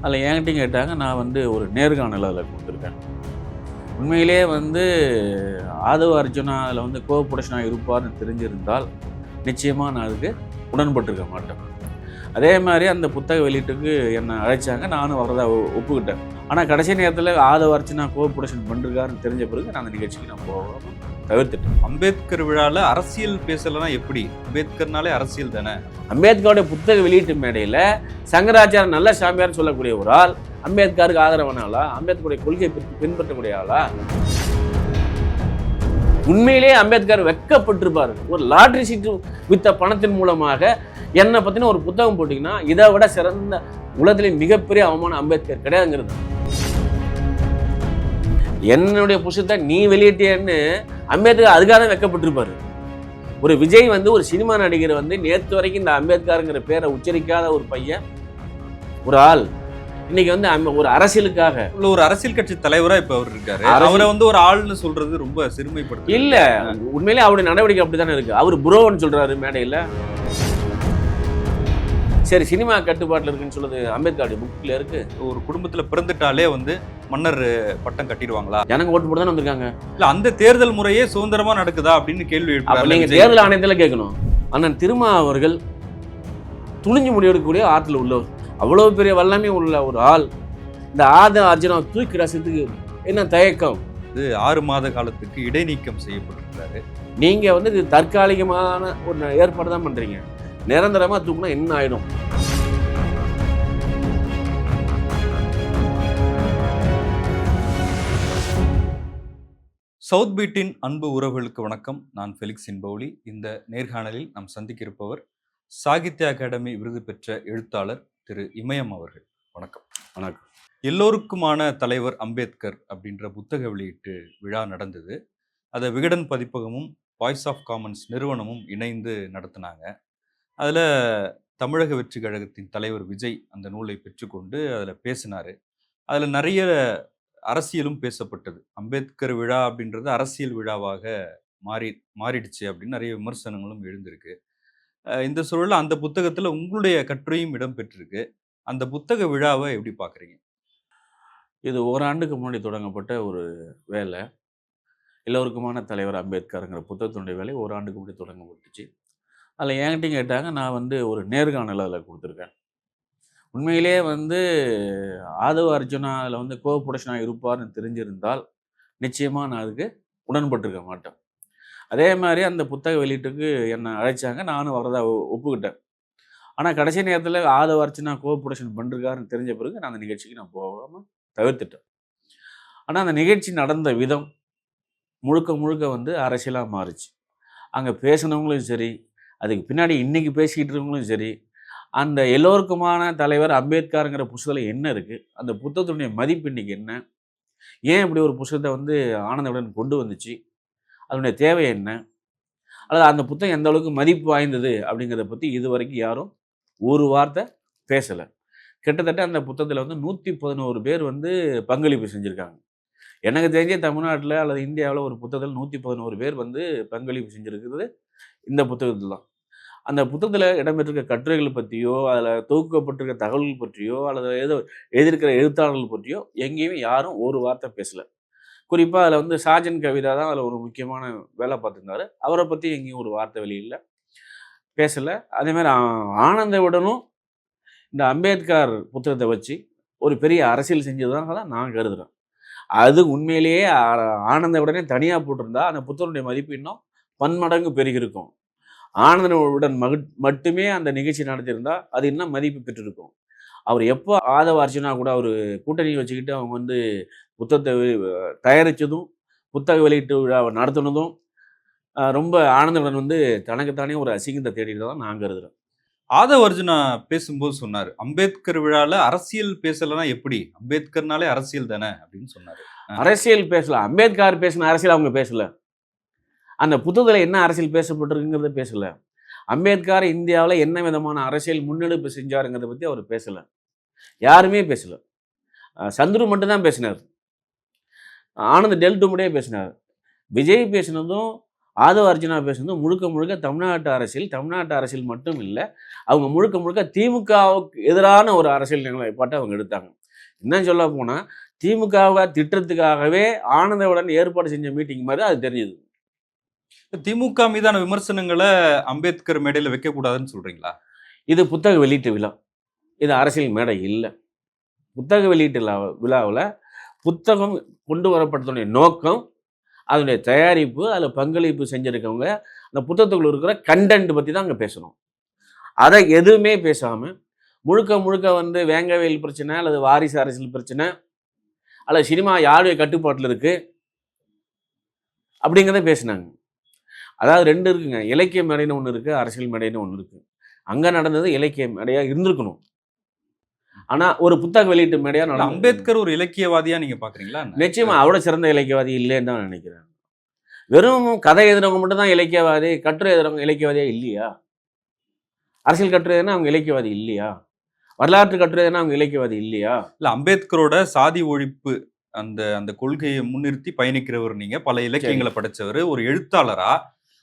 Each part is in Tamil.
அதில் என்கிட்டையும் கேட்டாங்க நான் வந்து ஒரு நேர்காணல் அதில் கொடுத்துருக்கேன். உண்மையிலே வந்து ஆதவ அர்ஜுனா அதில் வந்து கோஆப்ரேஷனாக இருப்பார்னு தெரிஞ்சிருந்தால் நிச்சயமாக நான் அதுக்கு உடன்பட்டிருக்க மாட்டேன். அதே மாதிரி அந்த புத்தக வெளியீட்டுக்கு என்னை அழைச்சாங்க. நானும் வரதா ஒ- ஒப்புக்கிட்டேன். ஆனால் கடைசி நேரத்தில் ஆதவ அர்ச்சனா கோஆப்ரேஷன் பண்ணிருக்காருன்னு தெரிஞ்ச பிறகு நான் அந்த நிகழ்ச்சிக்கு நான் போகாமல் தவிர்த்துட்டேன். அம்பேத்கர் விழால அரசியல் பேசலனா எப்படி? அம்பேத்கர்னாலே அரசியல் தானே? அம்பேத்கருடைய புத்தக வெளியீட்டு மேடையில் சங்கராச்சாரம் நல்ல சாமியார்னு சொல்லக்கூடிய ஒரு ஆள் அம்பேத்கருக்கு ஆதரவான ஆளா? அம்பேத்கருடைய கொள்கையை பின்- பின்பற்றக்கூடிய ஆளா? உண்மையிலேயே அம்பேத்கர் வெக்கப்பட்டிருப்பாரு. ஒரு லாட்ரி சீட்டு வித்த பணத்தின் மூலமாக என்னை பற்றின ஒரு புத்தகம் போட்டிங்கன்னா இதை விட சிறந்த உலகத்திலே மிகப்பெரிய அவமானம் அம்பேத்கர் கிடையாதுங்கிறது என்னுடைய புஷத்தை நீ வெளியிட்டியன்னு அம்பேத்கர் அதுக்காக தான் வெக்கப்பட்டிருப்பாரு. ஒரு விஜய் வந்து ஒரு சினிமா நடிகர் வந்து நேற்று வரைக்கும் இந்த அம்பேத்கருங்கிற பேரை உச்சரிக்காத ஒரு பையன் ஒரு ஆள். இன்னைக்கு வந்து ஒரு அரசியலுக்காக. உள்ள ஒரு அரசியல் கட்சி தலைவரா இப்ப அவர் இருக்காரு. அவரை வந்து ஒரு ஆள்னு சொல்றது ரொம்ப சிறுமைப்படுத்து இல்ல உண்மையிலே அவருடைய நடவடிக்கை அப்படித்தானே இருக்கு. அவர் புரோன்னு சொல்றாரு மேடையில். சரி சினிமா கட்டுப்பாட்டில் இருக்குன்னு சொல்லுது அம்பேத்கருடைய புக்கில் இருக்கு. ஒரு குடும்பத்துல பிறந்துட்டாலே வந்து மன்னர் பட்டம் கட்டிடுவாங்களா? ஜனங்க ஓட்டு போட்டு தானே வந்திருக்காங்க. இல்ல அந்த தேர்தல் முறையே சுதந்திரமா நடக்குதா அப்படின்னு கேள்வி அப்ப எழுப்புறாரு நீங்க விஜய். தேர்தல் ஆணையத்தில் கேட்கணும். அண்ணன் திருமா அவர்கள் துணிஞ்சு முடிவெடுக்கக்கூடிய ஆற்றல் உள்ளவர் அவ்வளவு பெரிய வல்லமை உள்ள ஒரு ஆள். இந்த ஆத அர்ஜுனா தூக்கி ரசத்துக்கு என்ன தயக்கம்? இது ஆறு மாத காலத்துக்கு இடைநீக்கம் செய்யப்பட்டிருக்காரு நீங்க வந்து இது தற்காலிகமான ஒரு ஏற்பாடு தான் பண்றீங்க. நிரந்தரமா தூக்குனா என்ன ஆயிடும்? சவுத் பீட்டின் அன்பு உறவுகளுக்கு வணக்கம். நான் ஃபெலிக்ஸ் இன்பவுலி. இந்த நேர்காணலில் நாம் சந்திக்க இருப்பவர் சாகித்ய அகாடமி விருது பெற்ற எழுத்தாளர் திரு இமயம் அவர்கள். வணக்கம். வணக்கம். எல்லோருக்குமான தலைவர் அம்பேத்கர் அப்படின்ற புத்தக வெளியீட்டு விழா நடந்தது. அதை விகடன் பதிப்பகமும் வாய்ஸ் ஆஃப் காமன்ஸ் நிறுவனமும் இணைந்து நடத்தினாங்க. அதில் தமிழக வெற்றி கழகத்தின் தலைவர் விஜய் அந்த நூலை பெற்றுக்கொண்டு அதில் பேசினார். அதில் நிறைய அரசியலும் பேசப்பட்டது. அம்பேத்கர் விழா அப்படின்றது அரசியல் விழாவாக மாறி மாறிடுச்சு அப்படின்னு நிறைய விமர்சனங்களும் எழுந்திருக்கு. இந்த சூழலில் அந்த புத்தகத்தில் உங்களுடைய கட்டுரையும் இடம்பெற்றிருக்கு. அந்த புத்தக விழாவை எப்படி பார்க்குறீங்க? இது ஓராண்டுக்கு முன்னாடி தொடங்கப்பட்ட ஒரு வேலை. எல்லோருக்குமான தலைவர் அம்பேத்கருங்கிற புத்தகத்தினுடைய வேலை ஓராண்டுக்கு முன்னாடி தொடங்கப்பட்டுச்சு. அதில் என்கிட்டையும் கேட்டாங்க நான் வந்து ஒரு நேர்காணல் அதில் கொடுத்துருக்கேன். உண்மையிலே வந்து ஆதவ அர்ஜுனா அதில் வந்து கோஆப்ரேஷனாக இருப்பார்னு தெரிஞ்சிருந்தால் நிச்சயமாக நான் அதுக்கு உடன்பட்டிருக்க மாட்டேன். அதே மாதிரி அந்த புத்தக வெளியீட்டுக்கு என்னை அழைச்சாங்க. நானும் வரதா ஒப்புக்கிட்டேன். ஆனால் கடைசி நேரத்தில் ஆதவ அர்ச்சனா கோஆப்ரேஷன் பண்ணிருக்காருன்னு தெரிஞ்ச பிறகு நான் அந்த நிகழ்ச்சிக்கு நான் போகாமல் தவிர்த்துட்டேன். ஆனால் அந்த நிகழ்ச்சி நடந்த விதம் முழுக்க முழுக்க வந்து அரசியலாக மாறுச்சு. அங்கே பேசினவங்களும் சரி அதுக்கு பின்னாடி இன்றைக்கி பேசிக்கிட்டு இருக்கவங்களும் சரி அந்த எல்லோருக்குமான தலைவர் அம்பேத்கருங்கிற புஸ்தகத்தில் என்ன இருக்குது அந்த புத்தகத்தினுடைய மதிப்பு இன்னைக்கு என்ன? ஏன் இப்படி ஒரு புஸ்தகத்தை வந்து ஆனந்தவுடன் கொண்டு வந்துச்சு? அதனுடைய தேவை என்ன? அல்லது அந்த புத்தகம் எந்த அளவுக்கு மதிப்பு வாய்ந்தது அப்படிங்கிறத பற்றி இது வரைக்கும் யாரும் ஒரு வார்த்தை பேசலை. கிட்டத்தட்ட அந்த புத்தகத்தில் வந்து நூற்றி பதினோரு பேர் வந்து பங்களிப்பு செஞ்சுருக்காங்க. எனக்கு தெரிஞ்ச தமிழ்நாட்டில் அல்லது இந்தியாவில் ஒரு புத்தகத்தில் நூற்றி பதினோரு பேர் வந்து பங்களிப்பு செஞ்சுருக்கிறது இந்த புத்தகத்தில் தான். அந்த புத்தகத்தில் இடம்பெற்றிருக்க கட்டுரைகள் பற்றியோ அதில் தொகுக்கப்பட்டிருக்க தகவல்கள் பற்றியோ அல்லது ஏதோ எழுதியிருக்கிற எழுத்தாளர்கள் பற்றியோ எங்கேயுமே யாரும் ஒரு வார்த்தை பேசலை. குறிப்பாக அதில் வந்து சாஜன் கவிதா தான் அதில் ஒரு முக்கியமான வேலை பார்த்துருந்தாரு. அவரை பற்றி எங்கேயும் ஒரு வார்த்தை வெளியில் பேசலை. அதே மாதிரி ஆனந்தவுடனும் இந்த அம்பேத்கர் புத்தகத்தை வச்சு ஒரு பெரிய அரசியல் செஞ்சதுதான் நான் கருதுகிறேன் அது உண்மையிலேயே ஆ- ஆனந்தவுடனே தனியாக போட்டிருந்தா அந்த புத்தகனுடைய மதிப்பு இன்னும் பன்மடங்கு பெருகிருக்கும் ஆனந்தவுடன் மகு மட்டுமே அந்த நிகழ்ச்சி நடத்தியிருந்தா அது இன்னும் மதிப்பு பெற்றிருக்கும். அவர் எப்போ ஆதவ அர்ச்சனா கூட அவர் கூட்டணி வச்சுக்கிட்டு அவங்க வந்து புத்தகத்தை தயாரிச்சதும் புத்தக வெளியீட்டு விழாவை நடத்துனதும் ரொம்ப ஆனந்தவுடன் வந்து தனக்குத்தானே ஒரு அசிங்கத்தை தேடிட்டு தான் நான் கருதுகிறேன் ஆதவ அர்ஜுனா பேசும்போது சொன்னாரு அம்பேத்கர் விழால அரசியல் பேசலனா எப்படி? அம்பேத்கர்னாலே அரசியல் தானே? அப்படின்னு சொன்னாரு. அரசியல் பேசல அம்பேத்கர் பேசின அரசியல் அவங்க பேசல. அந்த புத்தகத்தில் என்ன அரசியல் பேசப்பட்டிருக்குங்கிறத பேசலை. அம்பேத்கர் இந்தியாவில் என்ன விதமான அரசியல் முன்னெடுப்பு செஞ்சாருங்கிறத பற்றி அவர் பேசலை. யாருமே பேசலை. சந்துரு மட்டும்தான் பேசினார். ஆனந்த் டெல்டுமுடே பேசினார். விஜய் பேசினதும் ஆதவ அர்ஜுனா பேசுனதும் முழுக்க முழுக்க தமிழ்நாட்டு அரசியல் தமிழ்நாட்டு அரசியல் மட்டும் இல்லை அவங்க முழுக்க முழுக்க திமுகவுக்கு எதிரான ஒரு அரசியல் நிலைப்பாட்டை அவங்க எடுத்தாங்க. என்ன சொல்ல போனால் திமுகவை திட்டத்துக்காகவே ஆனந்தவுடன் ஏற்பாடு செஞ்ச மீட்டிங் மாதிரி அது தெரிஞ்சுது. திமுக மீதான விமர்சனங்களை அம்பேத்கர் மேடையில் வைக்கக்கூடாதுன்னு சொல்கிறீங்களா சொல்றீங்களா? இது புத்தக வெளியீட்டு விழா. இது அரசியல் மேடை இல்லை. புத்தக வெளியீட்டு விழா விழாவில் புத்தகம் கொண்டு வரப்பட்டதுடைய நோக்கம் அதனுடைய தயாரிப்பு அதில் பங்களிப்பு செஞ்சுருக்கவங்க அந்த புத்தகத்துக்குள்ள இருக்கிற கண்டென்ட் பற்றி தான் அங்கே பேசணும். அதை எதுவுமே பேசாமல் முழுக்க முழுக்க வந்து வேங்கவேல் பிரச்சனை அல்லது வாரிசு அரசியல் பிரச்சனை அல்லது சினிமா யாருடைய கட்டுப்பாட்டில் இருக்குது அப்படிங்கிறத பேசினாங்க. அதாவது ரெண்டு இருக்குங்க. இலக்கிய மேடைன்னு ஒன்று இருக்குது அரசியல் மேடைன்னு ஒன்று இருக்குது அங்கே நடந்தது இலக்கிய மேடையாக இருந்திருக்கணும். ஆனால் ஒரு புத்தக வெளியீட்டு மேடையாக நடந்து அம்பேத்கர் ஒரு இலக்கியவாதியா நீங்க பாக்குறீங்களா? நிச்சயமா அவட சிறந்த இலக்கியவாதி இல்லைன்னு தான் நினைக்கிறேன். வெறும் கதை எழுதுறவங்க மட்டும் தான் இலக்கியவாதி கட்டுரை எழுதுறவங்க இலக்கியவாதியா இல்லையா? அரசியல் கட்டுரை எழுதுனா அவங்க இலக்கியவாதி இல்லையா? வரலாற்று கட்டுரை எழுதுனா அவங்க இலக்கியவாதி இல்லையா? இல்ல அம்பேத்கரோட சாதி ஒழிப்பு அந்த அந்த கொள்கையை முன்னிறுத்தி பயணிக்கிறவர் நீங்க. பல இலக்கியங்களை படைச்சவர். ஒரு எழுத்தாளரா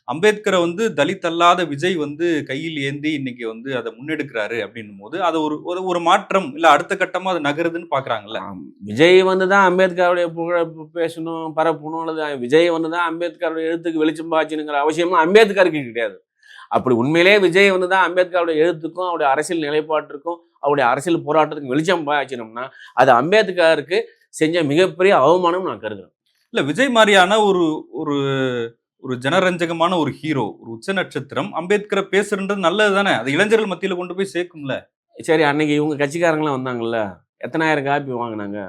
அம்பேத்கரை வந்து தலித் அல்லாத விஜய் வந்து கையில் ஏந்தி இன்னைக்கு வந்து அதை முன்னெடுக்கிறாரு அப்படின்னும் போது அது ஒரு ஒரு ஒரு மாற்றம். இல்ல அடுத்த கட்டமா அது நகருதுன்னு பாக்குறாங்கல்ல? ஆம். விஜய் வந்து தான் அம்பேத்கருடைய புகழ பேசணும் பரப்பணும் அல்லது விஜய் வந்து தான் அம்பேத்கருடைய எழுத்துக்கு வெளிச்சம் பாய்ச்சணுங்கிற அவசியமும் அம்பேத்கருக்கு கிடையாது. அப்படி உண்மையிலேயே விஜய் வந்து தான் அம்பேத்கருடைய எழுத்துக்கும் அவருடைய அரசியல் நிலைப்பாட்டிற்கும் அவருடைய அரசியல் போராட்டத்துக்கும் வெளிச்சம் பாய்ச்சணும்னா அது அம்பேத்கருக்கு செஞ்ச மிகப்பெரிய அவமானம் நான் கருதுறேன். இல்ல விஜய் மாதிரியான ஒரு ஒரு ஒரு ஜனரஞ்சகமான ஒரு ஹீரோ ஒரு உச்ச நட்சத்திரம். அம்பேத்கரை பேசுறது நல்லது தானே? அது இளைஞர்கள் மத்தியில கொண்டு போய் சேர்க்கும்ல? சரி அன்னைக்கு இவங்க கட்சிக்காரங்களாம் வந்தாங்கல்ல? எத்தனாயிரம் காப்பி வாங்கினாங்க?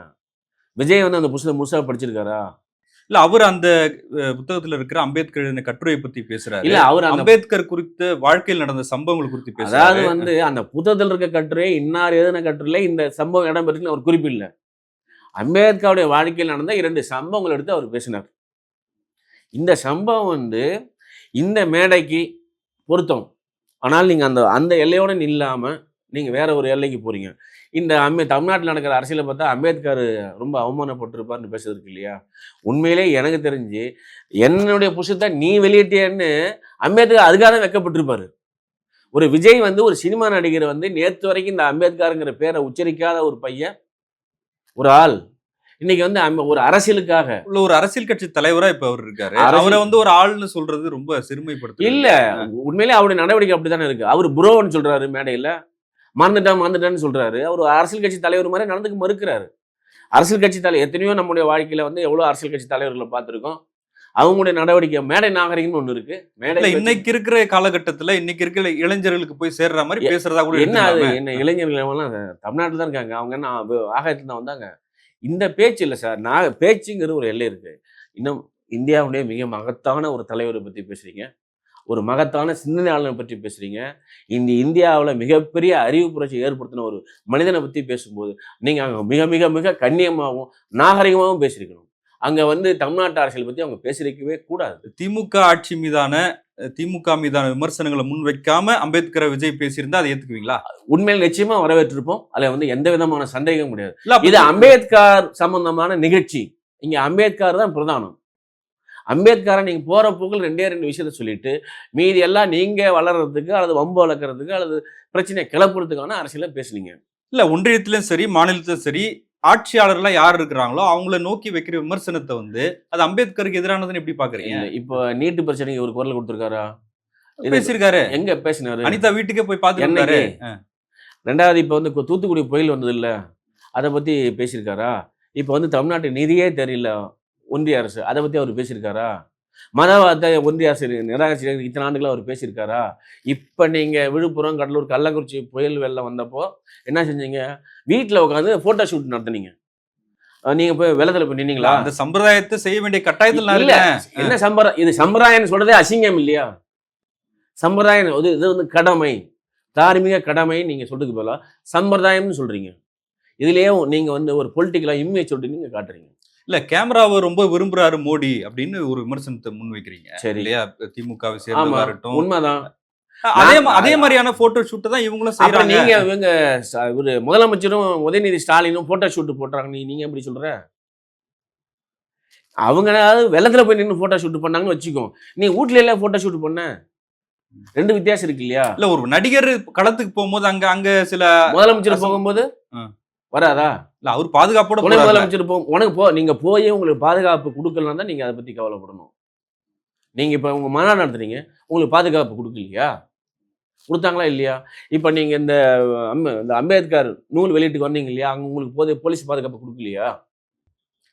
விஜய் வந்து அந்த புத்தகத்தை முழுசா படிச்சிருக்காரா? இல்ல அவர் அந்த புத்தகத்துல இருக்கிற அம்பேத்கர் எழுதின கட்டுரையை பத்தி பேசுறாரு. இல்ல அவர் அம்பேத்கர் குறித்த வாழ்க்கையில் நடந்த சம்பவங்கள் குறித்து அதாவது பேசுறாரு வந்து அந்த புத்தகத்தில் இருக்க கட்டுரை இன்னார் எழுதின கட்டுரையில இந்த சம்பவம் இடம்பெற்றுன்னு அவர் குறிப்பிடல அம்பேத்கருடைய வாழ்க்கையில் நடந்த இரண்டு சம்பவங்கள் எடுத்து அவர் பேசினார். இந்த சம்பவம் வந்து இந்த மேடைக்கு பொருத்தம். ஆனால் நீங்கள் அந்த அந்த எல்லையோடு இல்லாமல் நீங்கள் வேற ஒரு எல்லைக்கு போகிறீங்க இந்த அம்மே தமிழ்நாட்டில் நடக்கிற அரசியலை பார்த்தா அம்பேத்கர் ரொம்ப அவமானப்பட்டிருப்பார்னு பேசுறதுக்கு இல்லையா? உண்மையிலே எனக்கு தெரிஞ்சு என்னுடைய புஷத்தை நீ வெளியிட்டியன்னு அம்பேத்கர் அதுக்காக தான் வைக்கப்பட்டிருப்பார். ஒரு விஜய் வந்து ஒரு சினிமா நடிகர் வந்து நேற்று வரைக்கும் இந்த அம்பேத்கருங்கிற பேரை உச்சரிக்காத ஒரு பையன் ஒரு ஆள். இன்னைக்கு வந்து ஒரு அரசியலுக்காக. உள்ள ஒரு அரசியல் கட்சி தலைவரா இப்ப அவர் இருக்காரு. அவரை வந்து ஒரு ஆள்னு சொல்றது ரொம்ப சிறுமைப்படுத்து இல்ல உண்மையிலே அவருடைய நடவடிக்கை அப்படித்தானே இருக்கு. அவர் புரோன்னு சொல்றாரு மேடையில. மறந்துட்டேன் மறந்துட்டேன்னு சொல்றாரு. அவர் அரசியல் கட்சி தலைவர் மாதிரி நடந்துக்க மறுக்கிறாரு. அரசியல் கட்சி தலைவர் எத்தனையோ நம்முடைய வாழ்க்கையில வந்து எவ்வளவு அரசியல் கட்சி தலைவர்களை பார்த்திருக்கோம். அவங்களுடைய நடவடிக்கை மேடை நாகரிகம்னு ஒண்ணு இருக்கு. மேடை இன்னைக்கு இருக்கிற காலகட்டத்துல இன்னைக்கு இருக்கிற இளைஞர்களுக்கு போய் சேர்ற மாதிரி பேசுறதா கூட என்ன. என்ன இளைஞர்கள் தமிழ்நாட்டில் தான் இருக்காங்க. அவங்க என்ன ஆகாயத்துல தான் வந்தாங்க. இந்த பேச்சு இல்லை சார். நான் பேச்சுங்கிறது ஒரு எல்லை இருக்கு. இன்னும் இந்தியாவுடைய மிக மகத்தான ஒரு தலைவரை பற்றி பேசுறீங்க. ஒரு மகத்தான சிந்தனையாளனை பற்றி பேசுறீங்க. இந்த இந்தியாவில் மிகப்பெரிய அறிவு புரட்சி ஏற்படுத்தின ஒரு மனிதனை பற்றி பேசும்போது நீங்கள் அங்கே மிக மிக மிக கண்ணியமாகவும் நாகரிகமாகவும் பேசியிருக்கணும். அங்கே வந்து தமிழ்நாட்டு அரசியல் பற்றி அவங்க பேசியிருக்கவே கூடாது. திமுக ஆட்சி மீதான திமுக மீதான விமர்சனங்களை முன்வைக்காம அம்பேத்கரை விஜய் பேசியிருந்தா அதை ஏத்துக்குவீங்களா? உண்மையில் நிச்சயமா வரவேற்றிருப்போம். அதில் வந்து எந்த விதமான சந்தேகம் கிடையாது. இது அம்பேத்கர் சம்பந்தமான நிகழ்ச்சி. இங்க அம்பேத்கர் தான் பிரதானம். அம்பேத்கரை நீங்க போற போக்கில் ரெண்டே ரெண்டு விஷயத்த சொல்லிட்டு மீதி எல்லாம் நீங்க வளர்றதுக்கு அல்லது வம்பு வளர்க்கறதுக்கு அல்லது பிரச்சனையை கிளப்புறதுக்கான அரசியல பேசுனீங்க. இல்ல ஒன்றியத்திலும் சரி மாநிலத்திலும் சரி ஆட்சியாளர்லாம் யார் இருக்கிறாங்களோ அவங்கள நோக்கி வைக்கிற விமர்சனத்தை வந்து அது அம்பேத்கருக்கு எதிரானதுன்னு எப்படி பாக்குறீங்க? இப்போ நீட்டு பிரச்சனைக்கு ஒரு குரல் கொடுத்துருக்காரா? பேசியிருக்காரு. எங்க பேசினாரு? அனிதா வீட்டுக்கே போய் இருந்தாரு. ரெண்டாவது இப்போ வந்து தூத்துக்குடி புயல் வந்தது இல்ல அதை பத்தி பேசியிருக்காரா? இப்போ வந்து தமிழ்நாட்டு நிதியே தெரியல ஒன்றிய அரசு அதை பத்தி அவர் பேசியிருக்காரா? மதவாதத்தை ஒன்றிய அரசு நிராகரிச்சு இத்தனை ஆண்டுகளா அவர் பேசியிருக்காரா? இப்போ நீங்க விழுப்புரம் கடலூர் கள்ளக்குறிச்சி புயல் வெள்ளம் வந்தப்போ என்ன செஞ்சீங்க? வீட்டில் உட்காந்து போட்டோ ஷூட் நடத்துனீங்க. நீங்க போய் வெள்ளத்துல போய் நின்னீங்களா? அந்த சம்பிரதாயத்தை செய்ய வேண்டிய கட்டாயத்தில் நான் இல்ல. என்ன சம்பிரதாயம் இது சம்பிரதாயம் சொல்றதே அசிங்கம் இல்லையா? சம்பிரதாயம் இது இது வந்து கடமை. தார்மீக கடமை நீங்க சொல்றதுக்கு பதிலா சம்பிரதாயம்னு சொல்றீங்க. இதுலயே நீங்க வந்து ஒரு பொலிட்டிக்கலா இமேஜ் சொல்லிட்டு நீங்க காட்டுறீங்க. இல்ல கேமராவை ரொம்ப விரும்புறாரு மோடி அப்படின்னு ஒரு விமர்சனத்தை முன்வைக்கிறீங்க சரி. இல்லையா? திமுகவை இருக்கட்டும். உண்மைதான். அதே அதே மாதிரியான போட்டோ ஷூட் தான் இவங்களும் செய்யறாங்க நீங்க இவங்க இவரு முதலமைச்சரும் உதயநிதி ஸ்டாலினும் போட்டோ ஷூட் போட்டாங்க நீ நீங்க எப்படி சொல்ற? அவங்களாவது வெள்ளத்துல போய் நின்று போட்டோ ஷூட் பண்ணாங்கன்னு வச்சுக்கோ. நீ வீட்ல எல்லாம் போட்டோ ஷூட் பண்ண? ரெண்டு வித்தியாசம் இருக்கு இல்லையா? இல்ல ஒரு நடிகர் களத்துக்கு போகும்போது அங்க அங்க சில முதலமைச்சர் போகும்போது. வராதா? இல்ல அவர் பாதுகாப்போட துணை. முதலமைச்சர் போ உனக்கு போ நீங்க போய் உங்களுக்கு பாதுகாப்பு கொடுக்கலாம் தான் நீங்க அதை பத்தி கவலைப்படணும். நீங்க இப்ப உங்க மாநாடு நடத்துறீங்க உங்களுக்கு பாதுகாப்பு கொடுக்கலையா? கொடுத்தாங்களா இல்லையா? இப்ப நீங்க இந்த அம்ப இந்த அம்பேத்கர் நூல் வெளியீட்டுக்கு வந்தீங்க இல்லையா? அங்க உங்களுக்கு போது போலீஸ் பாதுகாப்பு கொடுக்கலையா?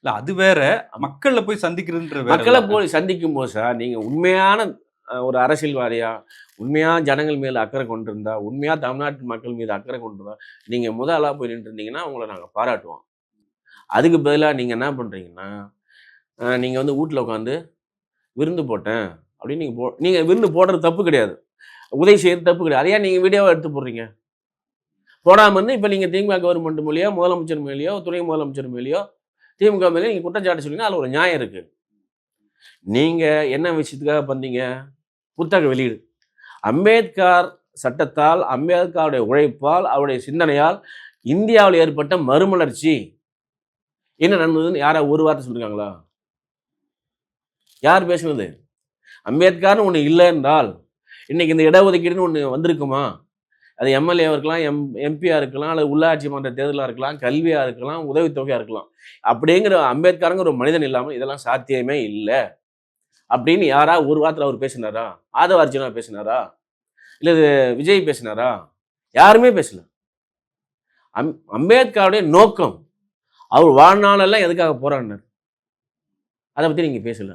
இல்ல அது வேற மக்கள்ல போய் சந்திக்கிறதுன்ற வேற மக்களை. போய் சந்திக்கும் போது சார் நீங்க உண்மையான ஒரு அரசியல்வாதியா? உண்மையாக ஜனங்கள் மேலே அக்கறை கொண்டிருந்தா உண்மையாக தமிழ்நாட்டு மக்கள் மீது அக்கறை கொண்டிருந்தா நீங்கள் முதல் ஆளா போய் நின்று இருந்தீங்கன்னா உங்களை நாங்கள் பாராட்டுவோம். அதுக்கு பதிலாக நீங்கள் என்ன பண்ணுறீங்கன்னா நீங்கள் வந்து வீட்ல உட்காந்து விருந்து போட்டேன் அப்படின்னு நீங்கள் போ நீங்கள் விருந்து போடுறது தப்பு கிடையாது. உதவி செய்யறது தப்பு கிடையாது. அதையா நீங்கள் வீடியோவை எடுத்து போடுறீங்க? போடாமல் இருந்து இப்போ நீங்கள் திமுக கவர்மெண்ட் மூலியோ முதலமைச்சர் மேலேயோ துணை முதலமைச்சர் மேலேயோ திமுக மேலேயோ நீங்கள் குற்றச்சாட்டு சொல்லுங்க அதில் ஒரு நியாயம் இருக்குது நீங்க என்ன விஷயத்துக்காக பண்ணீங்க? புத்தக வெளியீடு. அம்பேத்கர் சட்டத்தால் அம்பேத்கருடைய உழைப்பால் அவருடைய சிந்தனையால் இந்தியாவில் ஏற்பட்ட மறுமலர்ச்சி. என்ன நடந்ததுன்னு யாரா ஒரு வார்த்தை சொல்லிருக்காங்களா? யார் பேசுனது? அம்பேத்கர்னு ஒன்று இல்லை என்றால் இன்னைக்கு இந்த இடஒதுக்கீடுன்னு ஒன்று வந்திருக்குமா? அது எம்எல்ஏவாக இருக்கலாம் எம் எம்பியாக இருக்கலாம் அல்லது உள்ளாட்சி மன்ற தேர்தலாக இருக்கலாம் கல்வியாக இருக்கலாம் உதவித்தொகையாக இருக்கலாம். அப்படிங்கிற அம்பேத்கருங்கிற ஒரு மனிதன் இல்லாமல் இதெல்லாம் சாத்தியமே இல்லை. அப்படின்னு யாரா ஒரு வாரத்தில் அவர் பேசினாரா? ஆதவ அர்ஜுனா பேசினாரா? இல்லை இது விஜய் பேசினாரா? யாருமே பேசல. அம் அம்பேத்கருடைய நோக்கம் அவர் வாழ்நாளெல்லாம் எதுக்காக போராடினார்? அதை பற்றி நீங்கள் பேசல.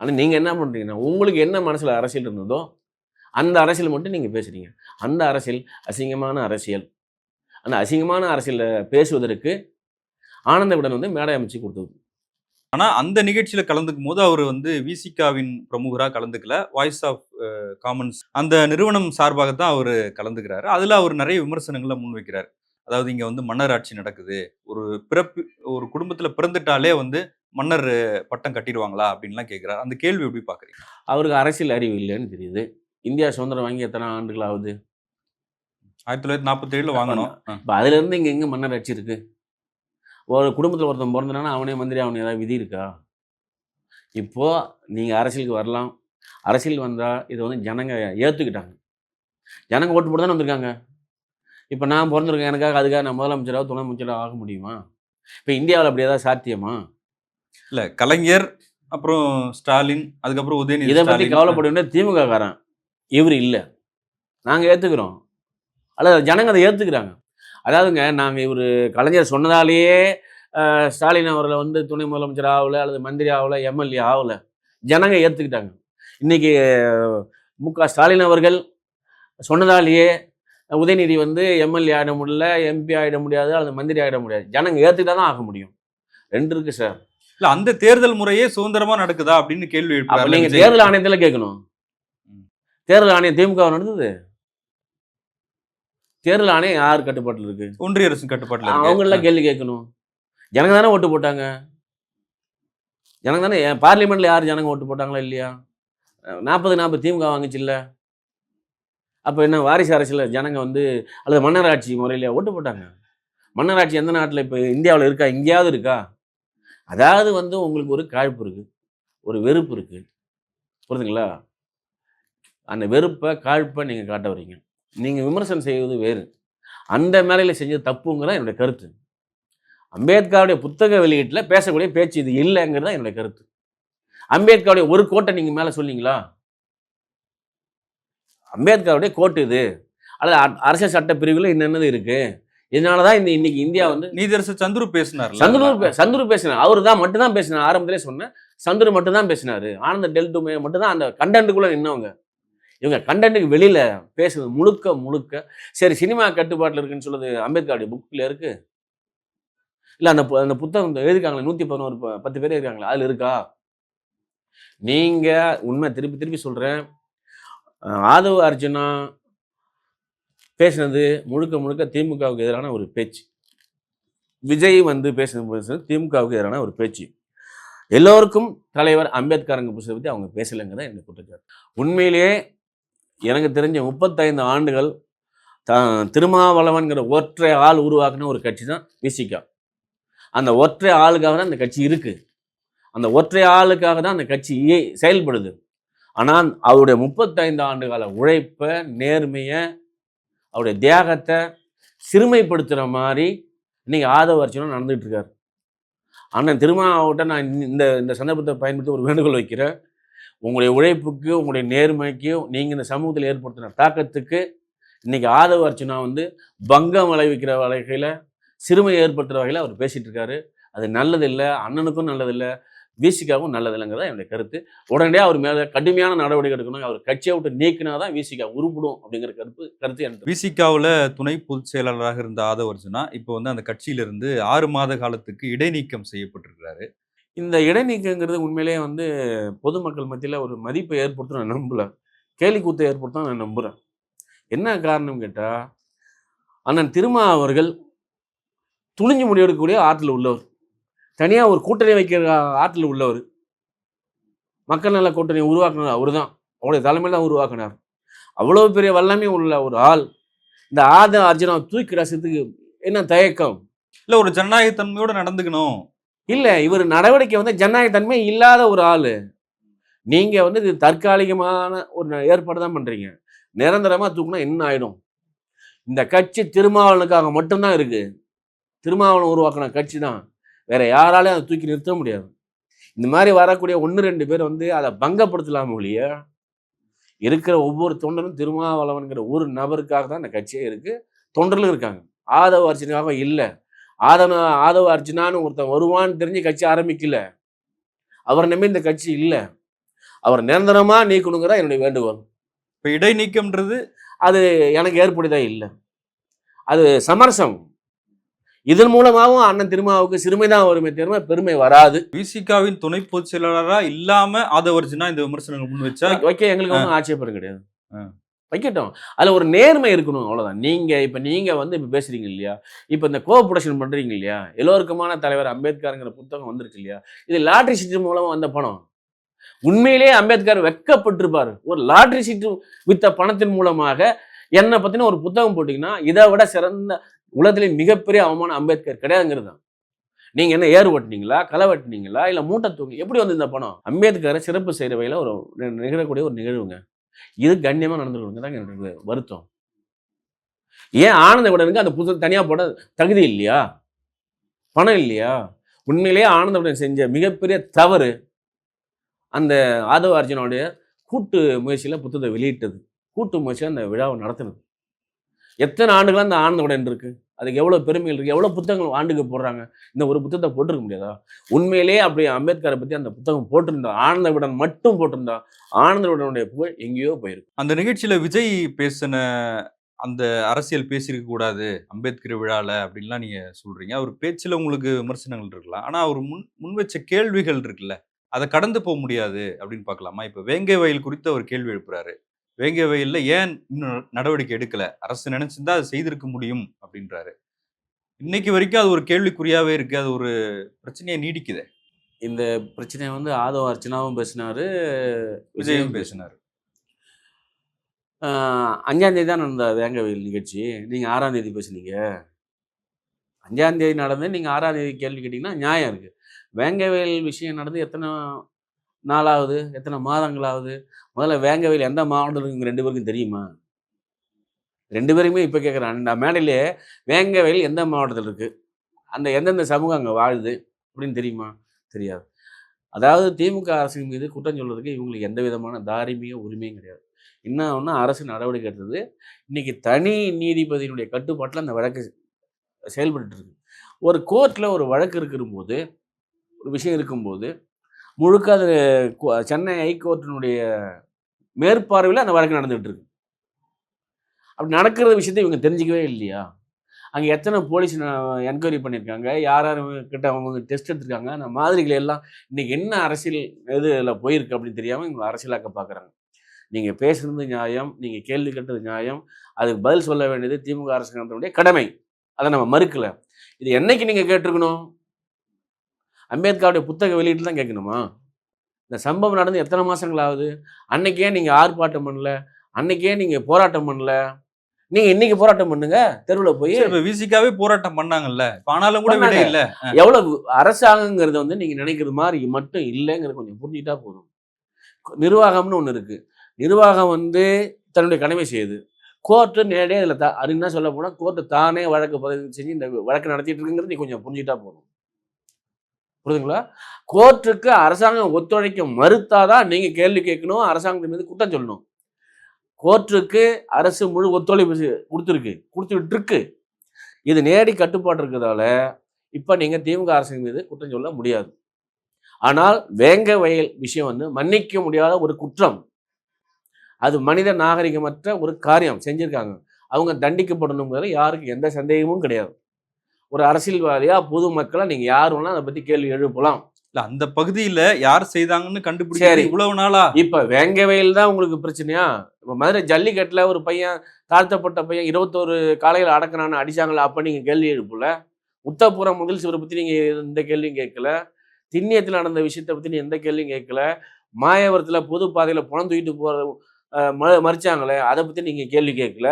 ஆனால் நீங்கள் என்ன பண்ணுறீங்கன்னா உங்களுக்கு என்ன மனசில் அரசியல் இருந்ததோ அந்த அரசியல் மட்டும் நீங்கள் பேசுகிறீங்க அந்த அரசியல் அசிங்கமான அரசியல். அந்த அசிங்கமான அரசியலை பேசுவதற்கு ஆனந்த விடன் வந்து மேடை அமைச்சு கொடுத்தது. ஆனா அந்த நிகழ்ச்சியில கலந்துக்கும் போது அவர் வந்து விசிகாவின் பிரமுகரா கலந்துக்கல. வாய்ஸ் ஆஃப் காமன்ஸ் அந்த நிறுவனம் சார்பாக தான் அவர் கலந்துக்கிறாரு. அதுல அவர் நிறைய விமர்சனங்களை முன்வைக்கிறார் அதாவது இங்க வந்து மன்னர் ஆட்சி நடக்குது. ஒரு பிறப்பு ஒரு குடும்பத்துல பிறந்துட்டாலே வந்து மன்னர் பட்டம் கட்டிடுவாங்களா அப்படின்லாம் கேட்கிறார் அந்த கேள்வி எப்படி பாக்குறீங்க? அவருக்கு அரசியல் அறிவு இல்லைன்னு தெரியுது. இந்தியா சுதந்திரம் வாங்கி எத்தனை ஆண்டுகள் ஆகுது? ஆயிரத்தி தொள்ளாயிரத்தி நாற்பத்தி ஏழுல வாங்கணும். இப்போ அதுலேருந்து இங்கே எங்கே மன்னர் ஆட்சி இருக்கு ஒரு குடும்பத்தில் ஒருத்தன் பிறந்தானா அவனே மந்திரி அவனே ஏதாவது விதி இருக்கா? இப்போ நீங்கள் அரசியலுக்கு வரலாம். அரசியல் வந்தால் இதை வந்து ஜனங்க ஏற்றுக்கிட்டாங்க ஜனங்க ஓட்டு போட்டு தானே வந்திருக்காங்க. இப்போ நான் பிறந்திருக்கேன் எனக்காக அதுக்காக நான் முதலமைச்சராக துணை அமைச்சராக ஆக முடியுமா? இப்போ இந்தியாவில் அப்படி ஏதாவது சாத்தியமா? இல்ல கலைஞர் அப்புறம் ஸ்டாலின் அதுக்கப்புறம் உதயநிதி இதை பற்றி. கவலைப்பட வேண்டிய திமுக காரன் இவர் இல்லை. நாங்கள் ஏற்றுக்கிறோம் அல்லது ஜனங்க அதை ஏற்றுக்கிறாங்க அதாவதுங்க நாங்கள் இவர் கலைஞர் சொன்னதாலேயே ஸ்டாலின் அவர்களை வந்து துணை முதலமைச்சர் ஆகலை அல்லது மந்திரி ஆகலை எம்எல்ஏ ஆகலை. ஜனங்க ஏற்றுக்கிட்டாங்க இன்னைக்கு மு க ஸ்டாலின் அவர்கள் சொன்னதாலேயே உதயநிதி வந்து எம்எல்ஏ ஆகிட முடியல எம்பி ஆகிட முடியாது அல்லது மந்திரி ஆகிட முடியாது. ஜனங்க ஏற்றுக்கிட்டா தான் ஆக முடியும். ரெண்டு இருக்கு சார். இல்ல அந்த தேர்தல் முறையே சுதந்திரமா நடக்குதா? அப்படின்னு கேள்வி அப்ப எழுப்புறாருல நீங்க விஜய். தேர்தல் ஆணையத்துல கேட்கணும். தேர்தல் ஆணையம் திமுக நடந்தது தேர்தல் ஆணையம் யார் கட்டுப்பாட்டில் இருக்கு? ஒன்றிய அரசு கட்டுப்பாட்டுல இருக்கு. அவங்கள கேள்வி கேட்கணும். ஜனங்க தானே ஓட்டு போட்டாங்க? ஜனங்க தானே பார்லிமெண்ட்ல யார் ஜனங்க ஓட்டு போட்டாங்களா இல்லையா? நாற்பது நாற்பது திமுக வாங்குச்சு இல்ல. அப்போ என்ன வாரிசு அரசியல் ஜனங்க வந்து அல்லது மன்னராட்சி முறையில ஓட்டு போட்டாங்க? மன்னராட்சி எந்த நாட்டில் இப்போ இந்தியாவில் இருக்கா? எங்கேயாவது இருக்கா? அதாவது வந்து உங்களுக்கு ஒரு காழ்ப்பு இருக்கு. ஒரு வெறுப்பு இருக்கு. புரியுதுங்களா அந்த வெறுப்பை காழ்ப்பை நீங்கள் காட்ட வரீங்க நீங்கள் விமர்சனம் செய்வது வேறு. அந்த மேலையில் செஞ்சது தப்புங்கிறதா என்னுடைய கருத்து. அம்பேத்கருடைய புத்தக வெளியீட்டில் பேசக்கூடிய பேச்சு இது இல்லைங்கிறது தான் என்னுடைய கருத்து. அம்பேத்கருடைய ஒரு கோட்டை நீங்கள் மேலே சொன்னீங்களா? அம்பேத்கருடைய கோட்டு இது. அல்லது அரசியல் சட்ட பிரிவுல என்னென்னது இருக்கு? இதனால தான் இந்த இன்னைக்கு இந்தியா வந்து நீதரசு சந்துரு பேசினார்ல. சந்துரு சந்துரு பேசினார். அவர் தான் மட்டும் தான் பேசினார். ஆரம்பத்திலே சொன்னேன் சந்துரு மட்டும் தான் பேசினாரு. ஆனந்த டெல்டுமே மட்டும் தான் அந்த கண்டென்ட்டுக்குள்ள நின்னவங்க. இவங்க கண்டென்ட்டுக்கு வெளியில் பேசுறது முழுக்க முழுக்க. சரி சினிமா கட்டுப்பாட்டில் இருக்குன்னு சொல்லுது அம்பேத்கருடைய புக்கில் இருக்குது இல்லை அந்த பு- அந்த புத்தகம் இந்த எழுதிருக்காங்களே நூற்றி பதினோரு ப- பத்து பேர் இருக்காங்களே அதில் இருக்கா? நீங்கள் உண்மை திருப்பி திருப்பி சொல்கிறேன் ஆதவ அர்ஜுனா பேசினது முழுக்க முழுக்க திமுகவுக்கு எதிரான ஒரு பேச்சு. விஜய் வந்து பேசுனது பேசுனது திமுகவுக்கு எதிரான ஒரு பேச்சு. எல்லோருக்கும் தலைவர் அம்பேத்கருங்க புத்தகத்தை பற்றி அவங்க பேசலைங்கிறத என்னுடைய குற்றச்சாட்டு. உண்மையிலேயே எனக்கு தெரிஞ்ச முப்பத்தைந்து ஆண்டுகள் த திருமாவளவன்கிற ஒற்றை ஆள் உருவாக்குன ஒரு கட்சி தான் விசிகா. அந்த ஒற்றை ஆளுக்காக தான் அந்த கட்சி இருக்குது அந்த ஒற்றை ஆளுக்காக தான் அந்த கட்சி செயல்படுது. ஆனால் அவருடைய முப்பத்தைந்து ஆண்டு கால உழைப்பை நேர்மையை அவருடைய தியாகத்தை சிறுமைப்படுத்துகிற மாதிரி இன்னைக்கு ஆதவ அர்ச்சனை நடந்துகிட்ருக்கார் அண்ணன் திருமாவட்ட நான் இந்த இந்த சந்தர்ப்பத்தை பயன்படுத்தி ஒரு வேண்டுகோள் வைக்கிறேன். உங்களுடைய உழைப்புக்கு உங்களுடைய நேர்மைக்கு நீங்கள் இந்த சமூகத்தில் ஏற்படுத்தின தாக்கத்துக்கு இன்னைக்கு ஆதவ அர்ச்சனா வந்து பங்கம் விளைவிக்கிற வகையில் சிறுமை ஏற்படுத்துகிற வகையில் அவர் பேசிகிட்டு இருக்காரு அது நல்லதில்லை அண்ணனுக்கும் நல்லதில்லை விசிகாவும் நல்லதில்லைங்கிறதா என்னுடைய கருத்து. உடனடியாக அவர் மேலே கடுமையான நடவடிக்கை எடுக்கணும். அவர் கட்சியை விட்டு நீக்கினா தான் விசிகா உருப்பிடும் அப்படிங்கிற கருத்து கருத்து எனக்கு விசிகாவில் துணை பொதுச் செயலாளராக இருந்த ஆதவர்ஜுனா இப்போ வந்து அந்த கட்சியிலிருந்து ஆறு மாத காலத்துக்கு இடைநீக்கம் செய்யப்பட்டிருக்கிறாரு. இந்த இடைநீக்கங்கிறது உண்மையிலேயே வந்து பொதுமக்கள் மத்தியில் ஒரு மதிப்பை ஏற்படுத்த நான் நம்பலை. கேலி கூத்தை நான் நம்புகிறேன் என்ன காரணம் கேட்டால் அண்ணன் திருமா அவர்கள் துணிஞ்சு முடிவெடுக்கக்கூடிய ஆற்றில் உள்ளவர். தனியாக ஒரு கூட்டணி வைக்கிற ஆற்றில் உள்ளவர். மக்கள் நல கூட்டணி உருவாக்குனது அவர் தான் அவருடைய தலைமையில் தான் உருவாக்குனார். அவ்வளோ பெரிய வல்லமை உள்ள ஒரு ஆள் இந்த ஆத அர்ஜுனாவை தூக்கி ரசத்துக்கு என்ன தயக்கம்? இல்லை ஒரு ஜனநாயகத்தன்மையோடு நடந்துக்கணும். இல்லை இவர் நடவடிக்கை வந்து ஜனநாயகத்தன்மை இல்லாத ஒரு ஆள். நீங்கள் வந்து இது தற்காலிகமான ஒரு ஏற்பாடு தான் பண்ணுறீங்க நிரந்தரமாக தூக்குனா என்ன ஆகிடும் இந்த கட்சி திருமாவளனுக்காக மட்டும்தான் இருக்குது திருமாவளவன் உருவாக்கின கட்சி தான். வேற யாராலையும் அதை தூக்கி நிறுத்த முடியாது. இந்த மாதிரி வரக்கூடிய ஒன்று ரெண்டு பேர் வந்து அதை பங்கப்படுத்தலாம ஒழிய இருக்கிற ஒவ்வொரு தொண்டரும் திருமாவளவன்கிற ஒரு நபருக்காக தான் இந்த கட்சியே இருக்குது தொண்டர்களும் இருக்காங்க. ஆதவ அர்ச்சனைக்காக இல்லை. ஆதவ ஆதவ அர்ஜுனான்னு ஒருத்தன் வருவான்னு தெரிஞ்சு கட்சி ஆரம்பிக்கல. அவர் நம்பி இந்த கட்சி இல்லை. அவர் நிரந்தரமா நீக்கணுங்கிற என்னுடைய வேண்டுகோள். இப்போ இடைநீக்கம்ன்றது அது எனக்கு ஏற்புடையதா இல்லை. அது சமரசம். இதன் மூலமாகவும் அண்ணன் திருமாவுக்கு சிறுமை தான் வருமே தவிர பெருமை வராது. விசிகாவின் துணை பொதுச் செயலாளரா இல்லாம ஆதவர்ஜுனா இந்த விமர்சனங்கள் முன் வச்சா? வைக்க எங்களுக்கு ஒன்றும் ஆட்சேபம் கிடையாது. வைக்கட்டும். அதில் ஒரு நேர்மை இருக்கணும் அவ்வளோதான் நீங்கள் இப்போ நீங்கள் வந்து இப்போ பேசுகிறீங்க இல்லையா? இப்போ இந்த கோ ப்ரொடக்ஷன் பண்ணுறீங்க இல்லையா? எல்லோருக்குமான தலைவர் அம்பேத்கருங்கிற புத்தகம் வந்திருக்கு இல்லையா? இது லாட்ரி சீட்டு மூலமாக வந்த பணம். உண்மையிலேயே அம்பேத்கர் வெக்கப்பட்டிருப்பார் ஒரு லாட்ரி சீட்டு வித்த பணத்தின் மூலமாக என்னை பற்றின ஒரு புத்தகம் போட்டிங்கன்னா இதை விட சிறந்த உலகத்திலே மிகப்பெரிய அவமானம் அம்பேத்கர் கிடையாதுங்கிறது தான் நீங்கள் என்ன ஏறு ஓட்டினீங்களா களை வெட்டினீங்களா? இல்லை மூட்டை தூங்கி எப்படி வந்து இந்த பணம்? அம்பேத்கரை சிறப்பு செய்கிற வகையில் ஒரு நிகழக்கூடிய ஒரு நிகழ்வுங்க. இது கண்ணியமாக நடந்துக்கணுங்க தான் எனக்கு வருத்தம். ஏன் ஆனந்த விடனுக்கு அந்த புத்தகம் தனியாக போட தகுதி இல்லையா? பணம் இல்லையா? உண்மையிலேயே ஆனந்தவுடன் செஞ்ச மிகப்பெரிய தவறு அந்த ஆதவ அர்ஜுனோடைய கூட்டு முயற்சியில் புத்தகத்தை வெளியிட்டது. கூட்டு முயற்சியில் அந்த விழாவை நடத்துனது. எத்தனை ஆண்டுகளாக அந்த ஆனந்த விடன் இருக்கு? அதுக்கு எவ்வளோ பெருமைகள் இருக்குது எவ்வளோ புத்தகங்கள் ஆண்டுக்கு போடுறாங்க? இந்த ஒரு புத்தகத்தை போட்டிருக்க முடியாதா? உண்மையிலேயே அப்படி அம்பேத்கரை பற்றி அந்த புத்தகம் போட்டிருந்தா ஆனந்த விடன் மட்டும் போட்டிருந்தா ஆனந்த விடனுடைய புகழ் எங்கேயோ போயிருக்கு. அந்த நிகழ்ச்சியில் விஜய் பேசின அந்த அரசியல் பேசியிருக்க கூடாது அம்பேத்கர் விழால அப்படின்லாம் நீங்கள் சொல்கிறீங்க அவர் பேச்சில் உங்களுக்கு விமர்சனங்கள் இருக்கலாம் ஆனால் அவர் முன் முன் வச்ச கேள்விகள் இருக்குல்ல? அதை கடந்து போக முடியாது அப்படின்னு பார்க்கலாமா? இப்போ வேங்கை வயல் குறித்து அவர் கேள்வி எழுப்புறாரு. வேங்கை வயல்ல ஏன் இன்னும் நடவடிக்கை எடுக்கல? அரசு நினைச்சிருந்தா அதை செய்திருக்க முடியும் அப்படின்றாரு. இன்னைக்கு வரைக்கும் அது ஒரு கேள்விக்குறியாவே இருக்கு. அது ஒரு பிரச்சனையை நீடிக்குது. இந்த பிரச்சனையை வந்து ஆதவ அர்ச்சனாவும் பேசினாரு விஜயும் பேசினார். ஆஹ் அஞ்சாம் தேதி தான் நடந்த வேங்கவேல் நிகழ்ச்சி. நீங்க ஆறாம் தேதி பேசுனீங்க. அஞ்சாம் தேதி நடந்து நீங்க ஆறாம் தேதி கேள்வி கேட்டீங்கன்னா நியாயம் இருக்கு. வேங்கவேல் விஷயம் நடந்து எத்தனை நாளாவது எத்தனை மாதங்களாவது முதல்ல வேங்கவேல் எந்த மாவட்டம் இருக்குங்க ரெண்டு பேருக்கும் தெரியுமா? ரெண்டு பேருமே இப்போ கேட்குறேன் அந்த மேடையிலே வேங்கவேல் எந்த மாவட்டத்தில் இருக்குது அந்த எந்தெந்த சமூகம் அங்கே வாழுது? அப்படின்னு தெரியுமா? தெரியாது. அதாவது திமுக அரசின் மீது குற்றம் சொல்கிறதுக்கு இவங்களுக்கு எந்த விதமான தார்மீக உரிமையும் கிடையாது. என்ன ஒன்று அரசு நடவடிக்கை எடுத்தது. இன்றைக்கி தனி நீதிபதியினுடைய கட்டுப்பாட்டில் அந்த வழக்கு செயல்பட்டு இருக்கு. ஒரு கோர்ட்டில் ஒரு வழக்கு இருக்கும்போது ஒரு விஷயம் இருக்கும்போது முழுக்க அது சென்னை ஹைகோர்ட்டினுடைய மேற்பார்வையில் அந்த வழக்கு நடந்துகிட்டு இருக்கு அப்படி நடக்கிற விஷயத்தை இவங்க தெரிஞ்சிக்கவே இல்லையா? அங்கே எத்தனை போலீஸ் என்கொயரி பண்ணியிருக்காங்க? யார் யார் கிட்ட அவங்க டெஸ்ட் எடுத்திருக்காங்க? அந்த மாதிரிகள் எல்லாம் இன்றைக்கி என்ன அரசியல் இதில் போயிருக்கு அப்படின்னு தெரியாமல் இவங்க அரசியலாக்க பார்க்குறாங்க நீங்கள் பேசுறது நியாயம் நீங்கள் கேள்வி கேட்டது நியாயம் அதுக்கு பதில் சொல்ல வேண்டியது திமுக அரசாங்கத்தினுடைய கடமை. அதை நம்ம மறுக்கலை. இது என்னைக்கு நீங்கள் கேட்டிருக்கணும்? அம்பேத்கருடைய புத்தக வெளியீட்டு தான் கேட்கணுமா? இந்த சம்பவம் நடந்து எத்தனை மாசங்கள் ஆகுது? அன்னைக்கே நீங்கள் ஆர்ப்பாட்டம் பண்ணல. அன்னைக்கே நீங்கள் போராட்டம் பண்ணல. நீங்க இன்னைக்கு போராட்டம் பண்ணுங்க. தெருவுல போய் இப்ப விசிகாவே போராட்டம் பண்ணாங்கல்ல. ஆனாலும் கூட விட. இல்ல. எவ்வளவு அரசாங்கங்கிறது வந்து நீங்க நினைக்கிறது மாதிரி மட்டும் இல்லைங்கிறது கொஞ்சம் புரிஞ்சுட்டா போதும். நிர்வாகம்னு ஒண்ணு இருக்கு. நிர்வாகம் வந்து தன்னுடைய கடமை செய்யுது. கோர்ட்டு நேரடியாக இதில் தா அது என்ன சொல்ல போனால் கோர்ட்டு தானே வழக்கு பதிவு செஞ்சு இந்த வழக்கு நடத்திட்டு இருக்குங்கிறது நீ கொஞ்சம் புரிஞ்சுட்டா போதும். புரியுதுங்களா? கோர்ட்டுக்கு அரசாங்கம் ஒத்துழைக்க மறுத்தாதான் நீங்கள் கேள்வி கேட்கணும் அரசாங்கத்தின் மீது குற்றம் சொல்லணும். கோர்ட்டுக்கு அரசு முழு ஒத்துழைப்பு கொடுத்துருக்கு கொடுத்துட்டு இருக்கு இது நேரடி கட்டுப்பாடு இருக்கிறதால இப்போ நீங்கள் திமுக அரசின் மீது குற்றம் சொல்ல முடியாது. ஆனால் வேங்க வயல் விஷயம் வந்து மன்னிக்க முடியாத ஒரு குற்றம். அது மனித நாகரிகமற்ற ஒரு காரியம் செஞ்சுருக்காங்க. அவங்க தண்டிக்கப்படணுங்கிறது யாருக்கு எந்த சந்தேகமும் கிடையாது. ஒரு அரசியல்வாதியா பொதுமக்களா நீங்க யார் வேணா அதை பத்தி கேள்வி எழுப்பலாம். இல்ல அந்த பகுதியில யார் செய்தாங்கன்னு சரி. கண்டுபிடிக்க இவ்வளவு நாளா? இப்ப வேங்க வயல் தான் உங்களுக்கு பிரச்சனையா? இப்ப மதுரை ஜல்லிக்கட்டுல ஒரு பையன் தாழ்த்தப்பட்ட பையன் இருபத்தோரு காலையில் அடக்குனான்னு அடிச்சாங்களா? அப்ப நீங்க கேள்வி எழுப்பல. உத்தப்புறம் முதல் சிவரை பத்தி நீங்க எந்த கேள்வியும் கேட்கல. திண்ணியத்தில் நடந்த விஷயத்தை பத்தி நீ எந்த கேள்வியும் கேட்கல. மாயவரத்துல பொது பாதையில பணம் தூக்கிட்டு போற மறிச்சாங்களே அதை பத்தி நீங்க கேள்வி கேட்கல.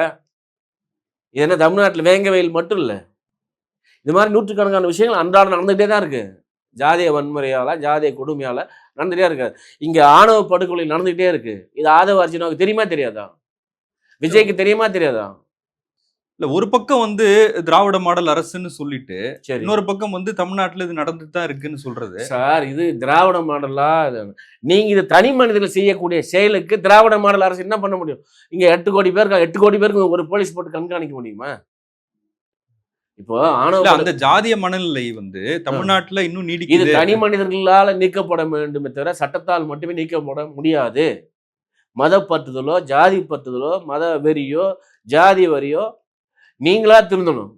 இது என்ன தமிழ்நாட்டுல வேங்க வயல் மட்டும் இல்ல. இது மாதிரி நூற்றுக்கணக்கான விஷயங்கள் அன்றாடம் நடந்துகிட்டே தான் இருக்கு. ஜாதிய வன்முறையால ஜாதிய கொடுமையால நடந்துகிட்டே இருக்கு. இங்க ஆணவ படுகொலை நடந்துகிட்டே இருக்கு. இது ஆதவ அர்ஜுனாவுக்கு தெரியுமா தெரியாதா? விஜய்க்கு தெரியுமா தெரியாதா? இல்ல ஒரு பக்கம் வந்து திராவிட மாடல் அரசுன்னு சொல்லிட்டு சரி. இன்னொரு பக்கம் வந்து தமிழ்நாட்டுல இது நடந்துட்டு தான் இருக்குன்னு சொல்றது. சார் இது திராவிட மாடலா? இது- நீங்க இது தனி மனிதர்கள் செய்யக்கூடிய செயலுக்கு திராவிட மாடல் அரசு என்ன பண்ண முடியும்? இங்க எட்டு கோடி பேர் இருக்கா, எட்டு கோடி பேருக்கு ஒரு போலீஸ் போட்டு கண்காணிக்க முடியுமா? இப்போ படு- அந்த ஜாதிய மனநிலை வந்து தமிழ்நாட்டுல இன்னும் இது நீடிக்குது தனி மனிதர்களால நீக்கப்பட வேண்டுமே தவிர சட்டத்தால் மட்டுமே நீக்கப்பட முடியாது. மத பற்றுதலோ ஜாதி பற்றுதலோ மத வெறியோ ஜாதி வரியோ நீங்களா திருந்தணும்.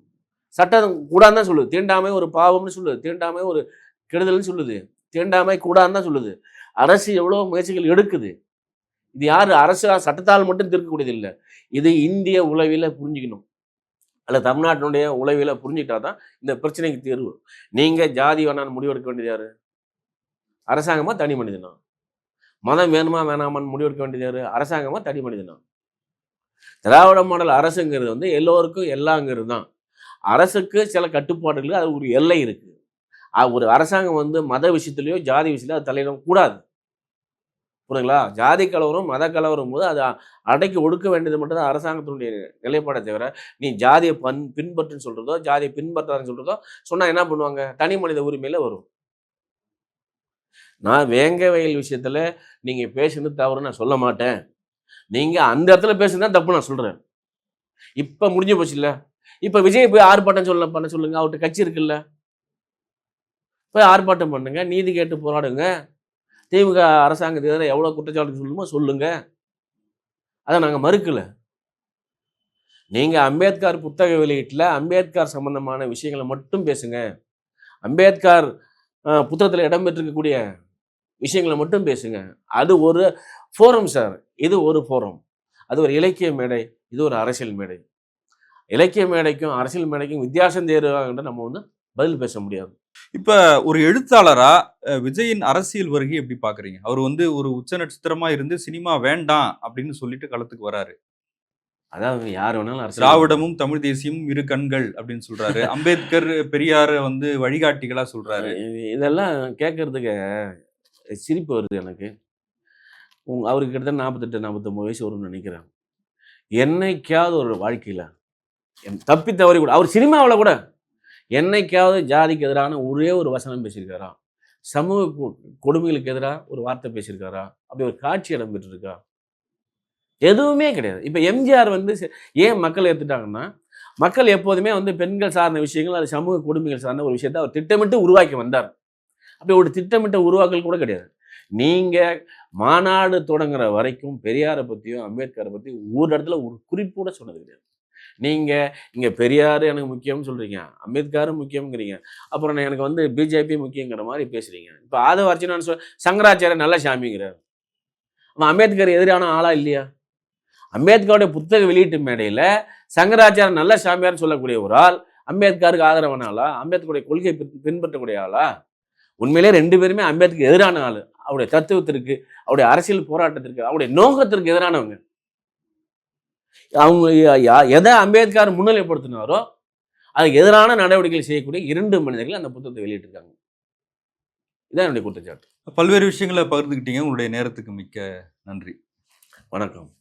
சட்டம் கூடாதுன்னு தான் சொல்லுது. தீண்டாமை ஒரு பாவம்னு சொல்லுது. தீண்டாமை ஒரு கெடுதல்னு சொல்லுது. தீண்டாமை கூடாதுன்னு தான் சொல்லுது. அரசு எவ்வளோ முயற்சிகள் எடுக்குது. இது யாரு அரசு? சட்டத்தால் மட்டும் தீர்க்கக்கூடியது இல்லை. இது இந்திய உளவில புரிஞ்சுக்கணும். அல்லது தமிழ்நாட்டினுடைய உளவில புரிஞ்சுக்கிட்டா தான் இந்த பிரச்சனைக்கு தீர்வு நீங்கள் ஜாதி வேணான்னு முடிவெடுக்க வேண்டியது யாரு? அரசாங்கமாக தனி மனிதனா? மதம் வேணுமா வேணாமான்னு முடிவெடுக்க வேண்டியது யாரு? அரசாங்கமாக தனி மனிதனா? திராவிட மாடல் அரசுங்கிறது வந்து எல்லோருக்கும் எல்லாங்கிறது தான். அரசுக்கு சில கட்டுப்பாடுகள் அது ஒரு எல்லை இருக்குது ஒரு அரசாங்கம் வந்து மத விஷயத்துலையோ ஜாதி விஷயத்துலையோ அது தலையிடக்கூடாது. புரியுங்களா ஜாதி கலவரம் மத கலவரம் போது அதை அடக்கி ஒடுக்க வேண்டியது மட்டும்தான் அரசாங்கத்தினுடைய நிலைப்பாடை தவிர நீ ஜாதியை பன் பின்பற்றுன்னு சொல்கிறதோ ஜாதியை பின்பற்றாதுன்னு சொல்கிறதோ சொன்னால் என்ன பண்ணுவாங்க? தனி மனித உரிமையில் வரும். நான் வேங்க வயல் விஷயத்தில் நீங்கள் பேசுனது தவறு நான் சொல்ல மாட்டேன். நீங்கள் அந்த இடத்துல பேசுனா தப்பு நான் சொல்கிறேன் இப்போ முடிஞ்சு போச்சு இல்லை இப்போ விஜய் போய் ஆர்ப்பாட்டம் சொல்ல பண்ண சொல்லுங்கள் அவர்கிட்ட கட்சி இருக்குல்ல? போய் ஆர்ப்பாட்டம் பண்ணுங்க. நீதி கேட்டு போராடுங்க. திமுக அரசாங்கத்துக்கு எதிராக எவ்வளோ குற்றச்சாட்டு சொல்லுமோ சொல்லுங்க. அதை நாங்கள் மறுக்கலை. நீங்கள் அம்பேத்கர் புத்தக வெளியீட்டில் அம்பேத்கர் சம்பந்தமான விஷயங்களை மட்டும் பேசுங்க. அம்பேத்கர் புத்தகத்தில் இடம்பெற்றிருக்கக்கூடிய விஷயங்களை மட்டும் பேசுங்க. அது ஒரு ஃபோரம் சார் இது ஒரு ஃபோரம் அது ஒரு இலக்கிய மேடை. இது ஒரு அரசியல் மேடை. இலக்கிய மேடைக்கும் அரசியல் மேடைக்கும் வித்தியாசம் தேர்வாகின்ற நம்ம வந்து பதில் பேச முடியாது. இப்ப ஒரு எழுத்தாளரா அஹ், விஜயின் அரசியல் வருகை எப்படி பாக்குறீங்க? அவர் வந்து ஒரு உச்ச நட்சத்திரமா இருந்து சினிமா வேண்டாம் அப்படின்னு சொல்லிட்டு களத்துக்கு வராரு. அதாவது யார் வேணாலும் அரசியல் திராவிடமும் தமிழ் தேசியமும் இரு கண்கள் அப்படின்னு சொல்றாரு. அம்பேத்கர் பெரியார வந்து வழிகாட்டிகளா சொல்றாரு. இது- இதெல்லாம் கேட்கறதுக்கு சிரிப்பு வருது எனக்கு. உங்க அவருக்கு கிட்டத்தட்ட நாற்பத்தெட்டு நாற்பத்தொம்பது வயசு வரும்னு நினைக்கிறேன். என்னைக்காவது ஒரு வாழ்க்கையில் தப்பி தவறி கூட அவர் சினிமாவில் கூட என்னைக்காவது ஜாதிக்கு எதிரான ஒரே ஒரு வசனம் பேசியிருக்காரா? சமூக கொடுமைகளுக்கு எதிராக ஒரு வார்த்தை பேசியிருக்காரா? அப்படி ஒரு காட்சி இடம் பெற்றிருக்கா எதுவுமே கிடையாது. இப்போ எம்ஜிஆர் வந்து ஏன் மக்கள் ஏற்றுட்டாங்கன்னா மக்கள் எப்போதுமே வந்து பெண்கள் சார்ந்த விஷயங்கள் அது சமூக கொடுமைகள் சார்ந்த ஒரு விஷயத்தை அவர் திட்டமிட்டு உருவாக்கி வந்தார். அப்படி ஒரு திட்டமிட்ட உருவாக்கல் கூட கிடையாது. நீங்கள் மாநாடு தொடங்குற வரைக்கும் பெரியாரை பற்றியும் அம்பேத்கரை பற்றி ஒரு இடத்துல ஒரு குறிப்போட சொன்னது கிடையாது. நீங்க இங்க பெரியார் எனக்கு முக்கியம்னு சொல்றீங்க. அம்பேத்கரும் முக்கியம்ங்கிறீங்க. அப்புறம் நான் எனக்கு வந்து பிஜேபி முக்கியங்கிற மாதிரி பேசுறீங்க. இப்போ ஆதவ அர்ச்சனான்னு சொல் சங்கராச்சாரிய நல்ல சாமிங்கிறார். அவன் அம்பேத்கர் எதிரான ஆளா இல்லையா? அம்பேத்கருடைய புத்தக வெளியீட்டு மேடையில சங்கராச்சாரிய நல்ல சாமியார்னு சொல்லக்கூடிய ஒரு ஆள் அம்பேத்கருக்கு ஆதரவான அம்பேத்கருடைய கொள்கை பின்பற்றக்கூடிய ஆளா? உண்மையிலே ரெண்டு பேருமே அம்பேத்கர் எதிரான ஆளு. அவருடைய தத்துவத்திற்கு அவருடைய அரசியல் போராட்டத்திற்கு அவருடைய நோக்கத்திற்கு எதிரானவங்க. அவங்க எதை அம்பேத்கர் முன்னிலைப்படுத்தினாரோ அதுக்கு எதிரான நடவடிக்கைகள் செய்யக்கூடிய இரண்டு மனிதர்கள் அந்த புத்தகத்தை வெளியிட்டிருக்காங்க. இதான் என்னுடைய குற்றச்சாட்டு. பல்வேறு விஷயங்களை பகிர்ந்துக்கிட்டீங்க. உங்களுடைய நேரத்துக்கு மிக்க நன்றி. வணக்கம்.